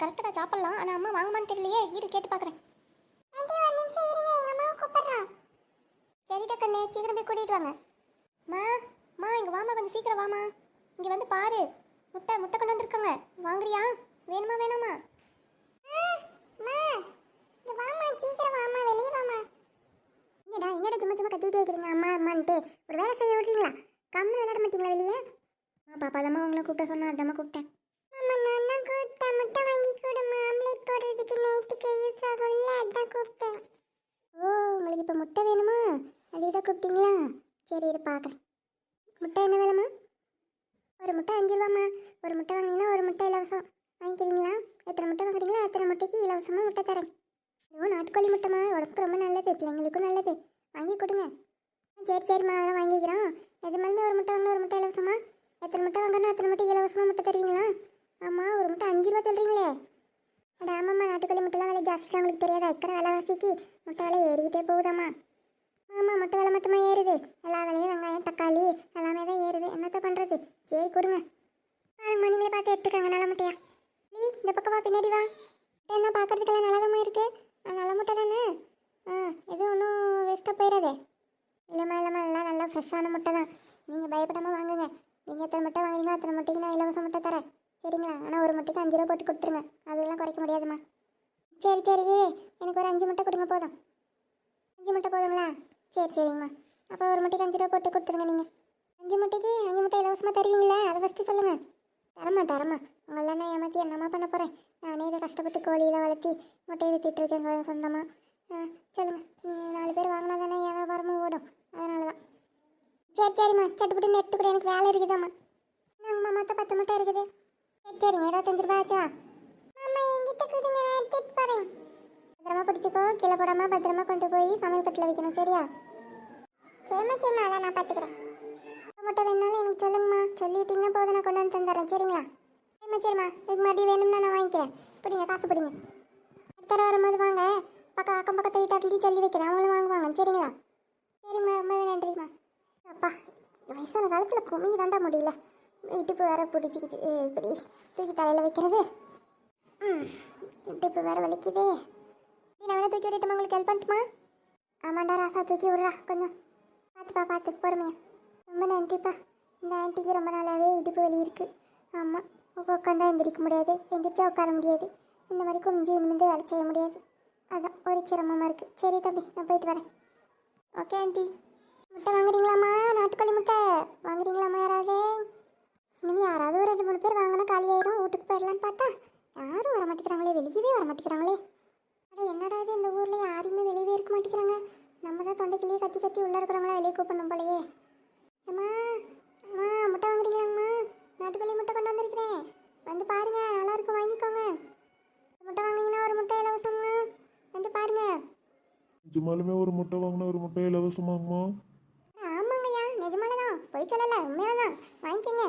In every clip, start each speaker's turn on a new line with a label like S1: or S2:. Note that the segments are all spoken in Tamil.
S1: கரெக்டாக தான் சாப்பிடலாம். ஆனால் அம்மா வாங்குமான்னு தெரியலையே. இரு கேட்டு பார்க்குறேன் சரிடா கண்ணு. சீக்கிரம் போய் கூட்டிகிட்டு வாங்க. மா மா இங்கே வாமா கொஞ்சம் சீக்கிரம் வாமா இங்கே வந்து பாரு. முட்டை முட்டை கொண்டு வந்திருக்காங்க. வாங்குறியா? வேணுமா வேணாமா? வாமா சீக்கிரம் வாமா வெளியே வாமா என்னடா என்னடா சும்மா சும்மா கத்திட்டே இருக்கிறீங்க அம்மா அம்மான்ட்டு. ஒரு வேலை செய்ய விட்றீங்களா? கம்மு விளையாட மாட்டீங்களா வெளியே? பாப்பா அதம்மா உங்களை கூப்பிட்ட சொன்னா அதம்மா கூப்பிட்டேன். ஆம்லேட் நைட்டுக்கு யூஸ் ஆகும்ல அதான் கூப்பிட்டேன். ஓ உங்களுக்கு இப்போ முட்டை வேணுமா? அதே தான் கூப்பிட்டீங்களா? சரி இரு பார்க்குறேன். முட்டை என்ன வேணுமா ஒரு முட்டை அஞ்சு ரூபாம்மா. ஒரு முட்டை வாங்கினீங்கன்னா ஒரு முட்டை இலவசம். வாங்கிக்கிறீங்களா? எத்தனை முட்டை வாங்குறீங்களோ அத்தனை முட்டைக்கு இலவசமாக முட்டை தரேன். இதுவும் நாட்டுக்கோழி முட்டைமா உடம்புக்கு ரொம்ப நல்லது பிள்ளைங்களுக்கும் நல்லது. வாங்கி கொடுங்க. சரி சரிம்மா. அதெல்லாம் வாங்கிக்கிறோம். நிஜமாலுமே ஒரு முட்டை வாங்கினா ஒரு முட்டை இலவசமா? எத்தனை முட்டை வாங்கினா அத்தனை முட்டை இலவசமாக முட்டை தருவீங்களா? ஆமாம் ஒரு முட்டை அஞ்சு ரூபா சொல்கிறீங்களே அட ஆமாம்மா நாட்டுக்கோழி முட்டைலாம் விலை ஜாஸ்தி தான் உங்களுக்கு தெரியாதா. இருக்கிற விலைவாசிக்கு முட்டை விலை ஏறிக்கிட்டே போகுதாம்மா. ஆமாம் முட்டை விலை மட்டுமா ஏறுது? எல்லா விலையும் வெங்காயம் தக்காளி எல்லாமே தான் ஏறுது. என்னத்தை பண்ணுறது சரி கொடுங்க. பாருங்கம்மா நீங்களே பார்த்து எடுத்துக்கோங்க. நல்ல முட்டையா? நீ இந்த பக்கமாக பின்னாடி வா. என்ன பார்க்குறதுக்கெல்லாம் நல்லதமாக இருக்குது ஆ, நல்ல முட்டை தானே? ஆ எதுவும் ஒன்றும் வேஸ்ட்டாக போயிடாதே. இல்லைம்மா இல்லைம்மா எல்லாம் நல்லா ஃப்ரெஷ்ஷான முட்டை தான். நீங்கள் பயப்படாமல் வாங்குங்க. நீங்கள் எத்தனை முட்டை வாங்குறீங்களோ அத்தனை முட்டைக்கு நான் இலவச முட்டை தரேன். சரிங்களா ஆனால் ஒரு முட்டைக்கு அஞ்சு ரூபா போட்டு கொடுத்துருங்க. அதெல்லாம் குறைக்க முடியாதும்மா. சரி சரி. எனக்கு ஒரு அஞ்சு முட்டை கொடுங்க போதும். அஞ்சு முட்டை போதுங்களா? சரி சரிங்கம்மா. அப்போ ஒரு முட்டைக்கு அஞ்சு ரூபா போட்டு கொடுத்துருங்க நீங்கள் அஞ்சு முட்டைக்கு அஞ்சு முட்டை இலவசமாக தருவீங்களா? அதை ஃபஸ்ட்டு சொல்லுங்கள் தரமா தரமா உங்களெல்லாம் நான் ஏமாற்றி என்னம்மா பண்ண போகிறேன் நானே இதை கஷ்டப்பட்டு கோழியெல்லாம் வளர்த்தி முட்டையை வித்துட்டு இருக்கேன் சொ- ஆ சொல்லுங்கள் நாலு பேர் வாங்கினா தானே என் வியாபாரமும் ஓடும். அதனால தான் சரி சரிம்மா. சட்டுப்பட்டு எடுத்துக்கூட எனக்கு வேலை இருக்குதாம்மா. நாங்கம்மா மொத்தம் பத்து முட்டை இருக்குது? சரிங்க இருபத்தஞ்சு ரூபா ஆச்சா? அம்மா என்கிட்ட கொடுங்க நான் எடுத்துட்டு போகிறேன் பத்திரமா பிடிச்சிக்கோ கீழே போடாம பத்திரமா கொண்டு போய் சமையல் கட்டில் வைக்கணும் சரியா? சரிம்மா சரிம்மா அதான் நான் பார்த்துக்கிறேன். மட்டும் வேணாலும் எனக்கு சொல்லுங்கம்மா. சொல்லிட்டீங்கன்னா போதும் நான் கொண்டு வந்து தந்துடுறேன் சரிங்களா? சரிம்மா சரிம்மா இதுக்கு மறுபடியும் வேணும்னா நான் வாங்கிக்கிறேன். பிடிங்க காசு பிடிங்க. அடுத்த தடவை வரும்போது வாங்க. பக்கம் அக்கம் பக்கத்து வீட்டாட்டிலையும் சொல்லி வைக்கிறேன். அவங்களும் வாங்குவாங்க சரிங்களா? சரிம்மா ரொம்ப நன்றிம்மா. அப்பா வயசான காலத்தில் குமி தாண்டா முடியல. இடுப்பு வேற பிடிச்சிக்கிச்சு. இப்படி தூக்கி தலையில் வைக்கிறது. ம் இடுப்பு வேற வலிக்குது. நீ நான் வேணா தூக்கி விட்டுமா உங்களுக்கு ஹெல்ப் பண்ணட்டுமா? ஆமாண்டா ராசா தூக்கி விட்றா கொஞ்சம். பார்த்துப்பா பார்த்து பொறுமையா. ரொம்ப நன்றிப்பா. இந்த ஆன்ட்டிக்கு ரொம்ப நாளாகவே இடுப்பு வலி இருக்குது ஆமாம் உட்காந்தா எந்திரிக்க முடியாது. எந்திரிச்சா உட்கார முடியாது. இந்த மாதிரி குமிஞ்சு இருந்து வேலை செய்ய முடியாது. அதான் ஒரு சிரமமாக இருக்குது சரி தம்பி நான் போயிட்டு வரேன். Okay aunty. முட்டை வாங்குறீங்களாம்மா? நாட்டுக்கோழி முட்டை. வாங்குறீங்களாம்மா யாராவது? இனிமே யாராவது ஒரு ரெண்டு மூணு பேர் வாங்கினா காலியாயிரும். வீட்டுக்கு போயிடலான்னு பார்த்தா யாரும் வர மாட்டேங்கிறாங்களே வெளியவே வர மாட்டேங்கிறாங்களே அட என்னடா இது இந்த ஊரில் யாருமே வெளியவே இருக்க மாட்டேங்கிறாங்க. நம்ம தான் தொண்டைக்கிலேயே கத்தி கத்தி உள்ளே இருக்கிறவங்களா வெளியே கூப்பிடணும் போலயே. அம்மா அம்மா முட்டை வாங்குறீங்களாம்மா நாட்டுக்கோழி முட்டை கொண்டு வந்திருக்கிறேன். வந்து பாருங்க நல்லா இருக்கும் வாங்கிக்கோங்க. முட்டை வாங்குனீங்கன்னா ஒரு முட்டை இலவசம்மா. வந்து பாருங்க.
S2: நிஜமாலுமே ஒரு முட்டை வாங்கினா ஒரு முட்டை இலவசமாகுமா
S1: ஆமாங்கய்யா நிஜமால தான் போய் சொல்லல உண்மையில தான் வாங்கிக்கோங்க.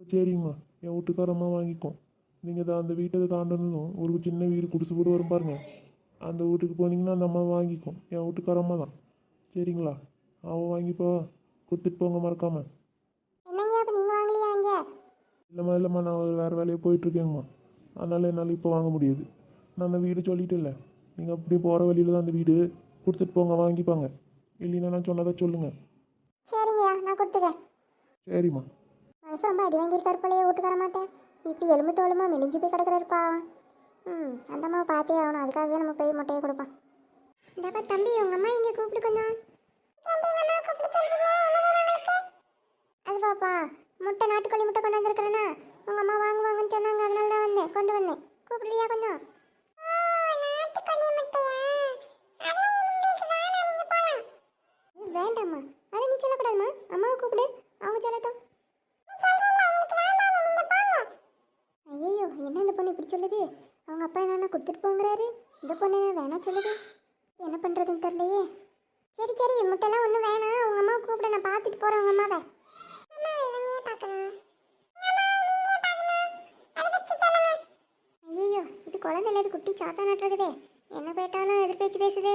S2: சரிங்கம்மா என் வீட்டுக்காரம்மா வாங்கிக்கோ நீங்கள் தான் அந்த வீட்டை தாண்டனதும் ஒரு சின்ன வீடு குடிசை வீடு வரும் பாருங்க. அந்த வீட்டுக்கு போனீங்கன்னா அந்த அம்மா வாங்கிக்கும். என் வீட்டுக்காரம்மா தான். சரிங்களா? அவன் வாங்கிப்போ. கொடுத்துட்டு போங்க மறக்காம. இல்லைம்மா இல்லைம்மா நான் ஒரு வேறு வேலையை போயிட்டுருக்கேங்கம்மா. அதனால் என்னால் இப்போ வாங்க முடியாது. நான் அந்த வீடு சொல்லிட்டேன்ல. நீங்கள் அப்படியே போகிற வழியில் தான் அந்த வீடு கொடுத்துட்டு போங்க வாங்கிப்பாங்க. இல்லைன்னா நான் சொன்னதை சொல்லுங்கள்
S1: சரிங்கய்யா நான் கொடுத்துக்கிறேன்
S2: சரிம்மா.
S1: மனசு ரொம்ப அடி வாங்கியிருக்காரு போலயே ஓட்டு தர மாட்டேன். இப்படி எலும்பு தோலுமா மெலிஞ்சு போய் கிடக்குறாருப்பா ம் அந்த அம்மாவை பார்த்தே ஆகணும். அதுக்காகவே நம்ம போய் முட்டையை கொடுப்போம். இந்தப்பா தம்பி உங்க அம்மா இங்கே கூப்பிட்டு கொஞ்சம். அது பாப்பா முட்டை நாட்டுக்கோழி முட்டை கொண்டு வந்திருக்கிறேன்னா உங்க அம்மா வாங்குவாங்கன்னு சொன்னாங்க. அதனால தான் வந்தேன். கொண்டு வந்தேன். கூப்பிடுறியா கொஞ்சம் இது வேண்டாம்மா அதை நீ சொல்லக்கூடாதும்மா அம்மாவை கூப்பிடு அவங்க சொல்லட்டும் ஐயோ என்ன இந்த பொண்ணு இப்படி சொல்லுது அவங்க அப்பா என்னென்ன கொடுத்துட்டு போங்கிறாரு இந்த பொண்ணு என்ன வேணாம் சொல்லுது என்ன பண்ணுறதுன்னு தெரியலையே சரி சரி முட்டைலாம் ஒன்றும் வேணாம். உங்கள் அம்மாவை கூப்பிட நான் பார்த்துட்டு போகிறேன் உங்கள் அம்மாவை. ஐயோ இது குழந்தை குட்டி சாத்தா நட்டுருக்குதே என்ன போயிட்டாலும் எதிர்பேச்சு பேசுது.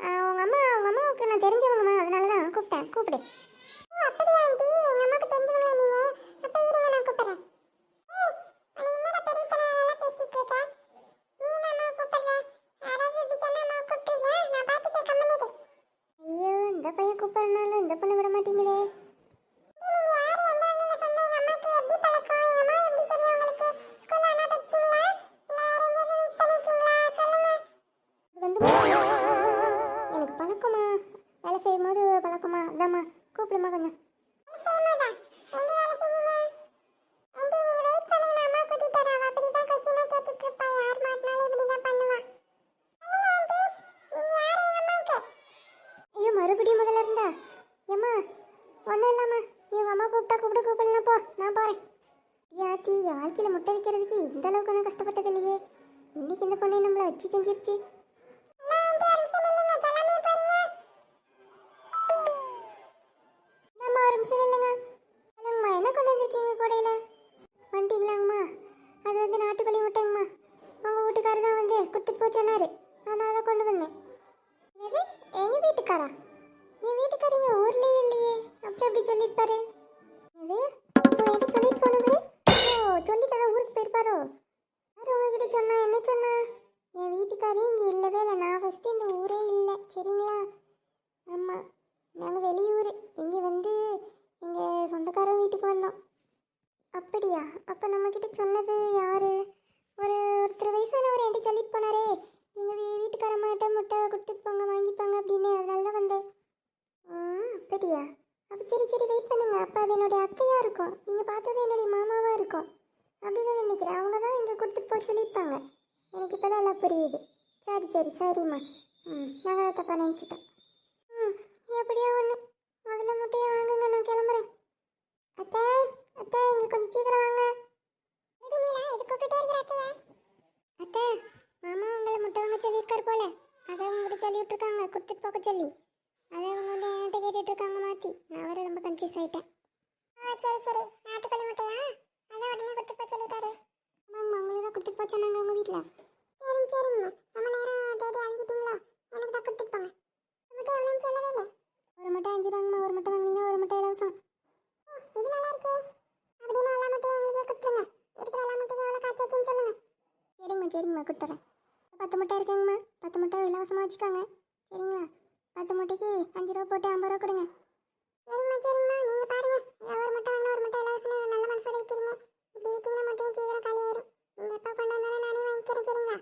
S1: உங்கள் அம்மா உங்கள் அம்மாவுக்கு நான் தெரிஞ்சவங்கம்மா அதனால தான் கூப்பிட்டேன். கூப்பிடு அப்படியா ஆண்டி எங்கள் அம்மாவுக்கு தெரிஞ்சவங்களா நீங்கள் அப்போ இருங்க நான் கூப்பிட்றேன் என்னடா பெரிய தலை பேசிட்டு இருக்க வாழ்க்கையில் முட்டை வைக்கிறதுக்கு இந்த அளவுக்கு நான் கஷ்டப்பட்டது இல்லையே. இன்னைக்கு இந்த பொண்ணை நம்மளை வச்சு செஞ்சிருச்சு. ஒரு நிமிஷம் இல்லைங்க இல்லைங்கம்மா என்ன கொண்டு வந்திருக்கீங்க கூடையில? வண்டி அது வந்து நாட்டுக்கோழி முட்டைங்கம்மா. உங்கள் வீட்டுக்காரர் தான் வந்து கொடுத்துட்டு போச்சேன்னாரு. நான் அதை கொண்டு வந்தேன். எங்கள் வீட்டுக்காரா ஊருக்கு போயிருப்பாரோ? யார் உங்ககிட்ட சொன்னா? என்ன சொன்னா? என் வீட்டுக்காரே இங்கே இல்லவே இல்லை. நான் ஃபஸ்ட்டு இந்த ஊரே இல்லை. சரிங்களா? ஆமாம் நாங்கள் வெளியூர். இங்கே வந்து எங்கள் சொந்தக்காரன் வீட்டுக்கு வந்தோம். அப்படியா? அப்போ நம்மக்கிட்ட சொன்னது யார்? ஒரு ஒருத்தர் வயசானவர் என்கிட்ட சொல்லிட்டு போனாரே. எங்கள் வீ வீட்டுக்காரம்மாட்ட முட்டை கொடுத்துட்டு போங்க வாங்கிப்பாங்க அப்படின்னு அதனால தான் வந்தேன். ஆ அப்படியா? அப்போ சரி சரி வெயிட் பண்ணுங்க. அப்போ அது என்னுடைய அத்தையாக இருக்கும். நீங்கள் பார்த்தது என்னுடைய மாமாவாக இருக்கும். அப்படிதான் நினைக்கிறேன். அவங்க தான் இங்கே கொடுத்துட்டு போக சொல்லியிருப்பாங்க. எனக்கு இப்போ தான் எல்லாம் புரியுது. சரி சரி சரிம்மா. ம் நாங்கள் அதை தப்பாக நினச்சிட்டோம். ம் எப்படியோ ஒன்று முதல்ல முட்டையை வாங்குங்க நான் கிளம்புறேன். அத்தை அத்தை இங்கே கொஞ்சம் சீக்கிரம் வாங்க. அத்தை மாமா உங்களை முட்டை வாங்க சொல்லியிருக்காரு போல. அதை உங்கள்கிட்ட சொல்லி விட்டுருக்காங்க கொடுத்துட்டு போக சொல்லி. அதை அவங்க வந்து என்கிட்ட கேட்டுட்டு இருக்காங்க மாத்தி. நான் வேற ரொம்ப கன்ஃபியூஸ் ஆயிட்டேன். சரி சரி. நாட்டுக்கோழி முட்டையா? அதான் உடனே கொடுத்து போக சொல்லிட்டாரு. ஆமாங்கம்மா உங்களுக்கு தான் கொடுத்துட்டு போக சொன்னாங்க உங்கள் வீட்டில் சரிங்க சரிங்கம்மா ரொம்ப நேரம் தேடி அழிஞ்சிட்டிங்களா எனக்கு தான் கொடுத்துட்டு போங்க. முட்டை எவ்வளோன்னு சொல்லவே இல்லை. ஒரு மட்டும் அஞ்சு ரூபாங்கம்மா ஒரு மட்டும் வாங்கினீங்கன்னா ஒரு மட்டும் இலவசம். இது நல்லா இருக்கே. அப்படின்னா எல்லா முட்டையும் எங்களுக்கே கொடுத்துருங்க. இருக்கிற எல்லா முட்டையும் எவ்வளோ காய்ச்சாச்சுன்னு சொல்லுங்க. சரிங்கம்மா சரிங்கம்மா. கொடுத்துறேன். பத்து முட்டை இருக்குங்கம்மா. பத்து முட்டை இலவசமாக வச்சுக்கோங்க. சரிங்களா? பத்து முட்டைக்கு அஞ்சு ரூபா போட்டு ஐம்பது ரூபா கொடுங்க. சரிங்கம்மா சரிங்கம்மா. நீங்கள் பாருங்க. ஒரு முட்டை வாங்கினா ஒரு முட்டை இலவசமே விற்கிறீங்க இப்படி விற்றீங்கன்னா மட்டும் சீக்கிரம் காலியாயிரும். நீங்கள் எப்போ கொண்டு வந்தாலும் நானே வாங்கிக்கிறேன் சரிங்களா?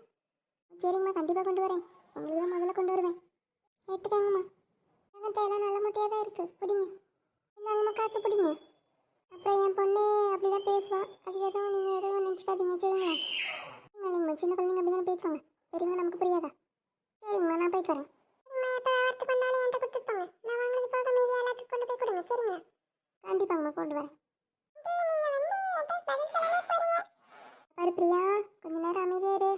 S1: சரிங்கம்மா கண்டிப்பாக கொண்டு வரேன். உங்களுக்கு தான் முதல்ல கொண்டு வருவேன். எடுத்துக்கோங்கம்மா. அங்கத்தை எல்லாம் நல்ல முட்டையாக தான் இருக்குது பிடிங்க. இந்தாங்கம்மா காசு பிடிங்க. அப்புறம் என் பொண்ணு அப்படி தான் பேசுவா. அது எதுவும் நீங்கள் எதுவும் நினச்சிக்காதீங்க சரிங்களா? இல்லைங்கம்மா சின்ன குழந்தைங்க அப்படி தானே பேசுவாங்க. பெரியவங்க நமக்கு புரியாதா? சரிங்கம்மா நான் போயிட்டு வரேன். கண்டிப்பாங்கம்மா கொண்டு வரேன். ஒரு பிரியா கொஞ்ச நேரம் அமைதியாரு